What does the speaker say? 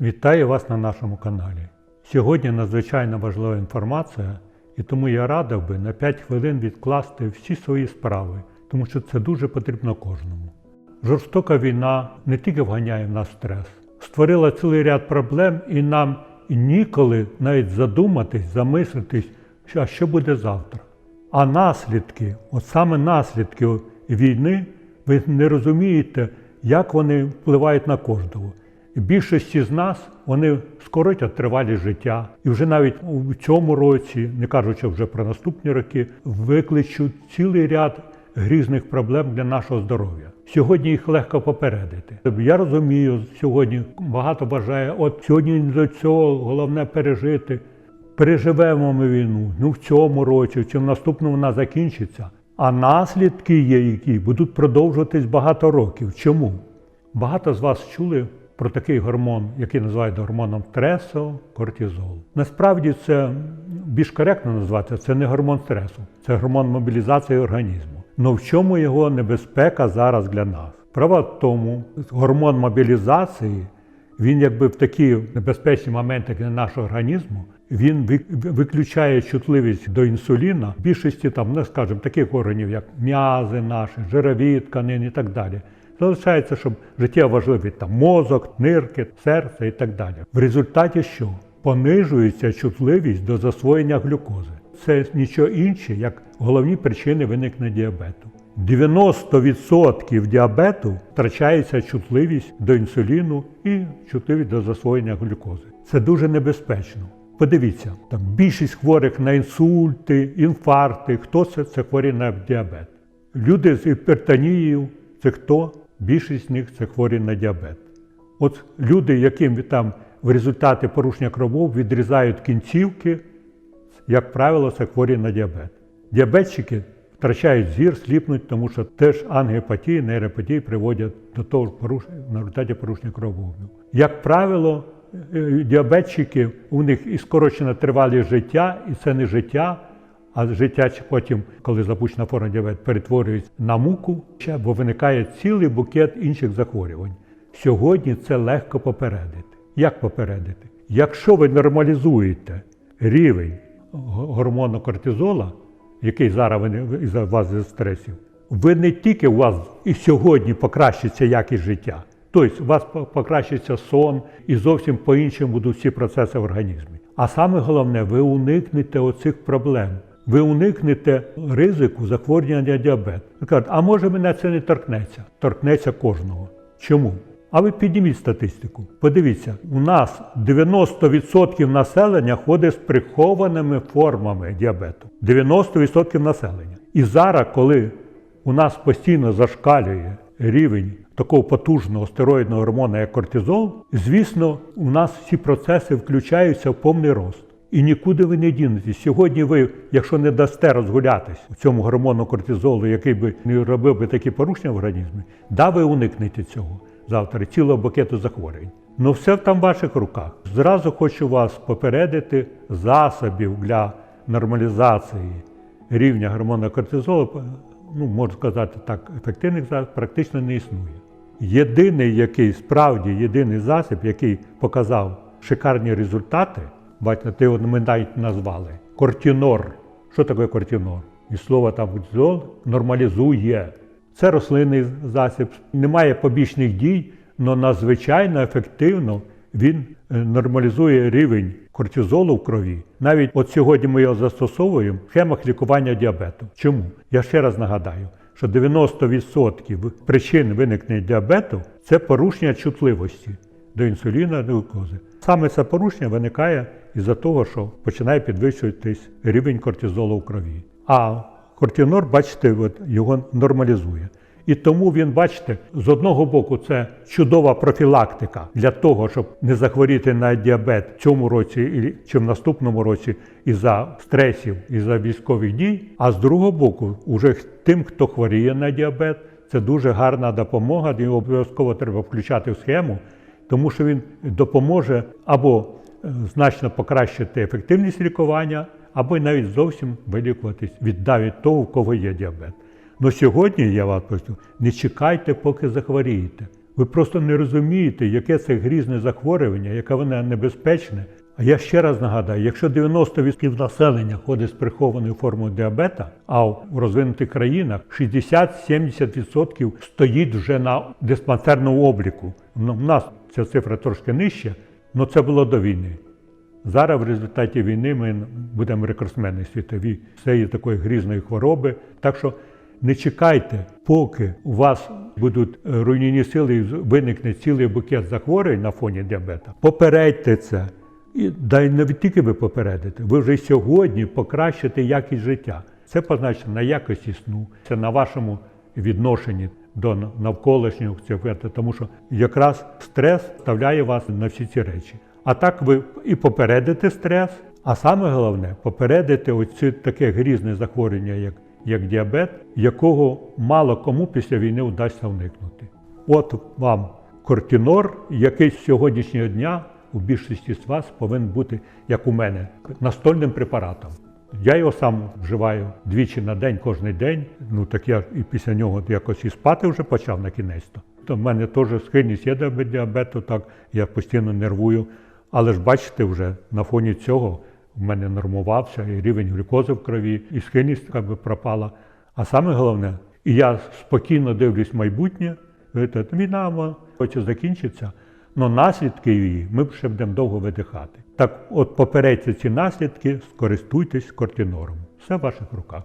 Вітаю вас на нашому каналі. Сьогодні надзвичайно важлива інформація, і тому я радив би на 5 хвилин відкласти всі свої справи, тому що це дуже потрібно кожному. Жорстока війна не тільки вганяє в нас стрес, створила цілий ряд проблем, і нам ніколи навіть задуматись, замислитись, а що буде завтра. А наслідки, от саме наслідки війни, ви не розумієте, як вони впливають на кожного. Більшості з нас вони скоротять тривалість життя, і вже навіть у цьому році, не кажучи вже про наступні роки, викличуть цілий ряд грізних проблем для нашого здоров'я. Сьогодні їх легко попередити. Я розумію, сьогодні багато бажає, от сьогодні до цього головне пережити. Переживемо ми війну, ну в цьому році, чи в наступному вона закінчиться. А наслідки є, які будуть продовжуватись багато років. Чому? Багато з вас чули про такий гормон, який називають гормоном стресу, кортизол. Насправді це більш коректно назвати, це не гормон стресу, це гормон мобілізації організму. Но в чому його небезпека зараз для нас? Справа в тому, гормон мобілізації він якби в такі небезпечні моменти для нашого організму, він виключає чутливість до інсуліна більшості там, ну, скажімо, таких органів, як м'язи наші, жирові тканини і так далі. Залишається, щоб життя важливі там мозок, нирки, серце і так далі. В результаті що? Понижується чутливість до засвоєння глюкози. Це нічого інше, як головні причини виникнення діабету. 90% діабету втрачається чутливість до інсуліну і чутливість до засвоєння глюкози. Це дуже небезпечно. Подивіться, там більшість хворих на інсульти, інфаркти. Хто це? Це хворі на діабет. Люди з гіпертонією це хто? Більшість з них це хворі на діабет. От люди, яким там в результаті порушення кровов відрізають кінцівки, як правило, це хворі на діабет. Діабетчики втрачають зір, сліпнуть, тому що теж ангіопатії, нейропатії приводять до того порушення на результаті порушення кровообігу. Як правило, е, діабетчики, у них і скорочена тривалість життя, і це не життя, а життя потім, коли запущена форма діабету, перетворюється на муку, бо виникає цілий букет інших захворювань. Сьогодні це легко попередити. Як попередити? Якщо ви нормалізуєте рівень гормону кортизола, який зараз за вас зі стресів, ви не тільки у вас і сьогодні покращиться якість життя, тобто у вас по- покращиться сон і зовсім по-іншому будуть всі процеси в організмі. А саме головне, ви уникнете оцих проблем. Ви уникнете ризику захворювання на діабет. Ви кажете, а може мене це не торкнеться? Торкнеться кожного. Чому? А ви підніміть статистику. Подивіться, у нас 90% населення ходить з прихованими формами діабету. 90% населення. І зараз, коли у нас постійно зашкалює рівень такого потужного стероїдного гормону, як кортизол, звісно, у нас всі процеси включаються в повний рост. І нікуди ви не дінетесь. Сьогодні ви, якщо не дасте розгулятись у цьому гормону кортизолу, який би не робив би такі порушення в організмі, да, ви уникнете цього завтра, цілого букету захворювань. Ну все там в ваших руках. Зразу хочу вас попередити засобів для нормалізації рівня гормону кортизолу, ну можна сказати так, ефективних зараз практично не існує. Єдиний, який справді єдиний засіб, який показав шикарні результати, бачите, ти ми навіть назвали кортінор. Що таке кортінор? І слово там нормалізує. Це рослинний засіб, немає побічних дій, але надзвичайно ефективно він е, нормалізує рівень кортизолу в крові. Навіть от сьогодні ми його застосовуємо в схемах лікування діабету. Чому? Я ще раз нагадаю, що 90% причин виникнення діабету це порушення чутливості до інсуліна, до глюкози. Саме це порушення виникає із-за того, що починає підвищуватись рівень кортизолу в крові. А кортинор, бачите, от його нормалізує. І тому він, бачите, з одного боку, це чудова профілактика для того, щоб не захворіти на діабет в цьому році чи в наступному році із-за стресів, із-за військових дій. А з другого боку, уже тим, хто хворіє на діабет, це дуже гарна допомога, його обов'язково треба включати в схему, тому що він допоможе або значно покращити ефективність лікування, або навіть зовсім вилікуватись від навіть того, у кого є діабет. Ну сьогодні я вас прошу, не чекайте, поки захворієте. Ви просто не розумієте, яке це грізне захворювання, яке воно небезпечне. А я ще раз нагадаю, якщо 90% населення ходить з прихованою формою діабета, а в розвинутих країнах 60-70% стоїть вже на диспансерному обліку. Ну, У нас ця цифра трошки нижча, але це було до війни. Зараз в результаті війни ми будемо рекордсмени світові цієї такої грізної хвороби. Так що не чекайте, поки у вас будуть руйнівні сили і виникне цілий букет захворювань на фоні діабета. Попередьте це. І дай не тільки ви попередите, ви вже сьогодні покращите якість життя. Це позначено на якості сну, це на вашому відношенні до навколишнього цього, тому що якраз стрес ставляє вас на всі ці речі. А так ви і попередите стрес, а саме головне попередите оці таке грізне захворювання, як, як діабет, якого мало кому після війни вдасться уникнути. От вам кортінор, який з сьогоднішнього дня у більшості з вас повинен бути, як у мене, настольним препаратом. Я його сам вживаю двічі на день, кожен день. Ну так я і після нього якось і спати вже почав на кінець. То в мене теж схильність є до діабету, так я постійно нервую. Але ж бачите, вже на фоні цього в мене нормувався і рівень глюкози в крові, і схильність як би пропала. А саме головне, і я спокійно дивлюсь в майбутнє, війна хоче закінчиться, але наслідки її ми ще будемо довго видихати. Так от попередьте ці наслідки, скористуйтесь кортинором. Все в ваших руках.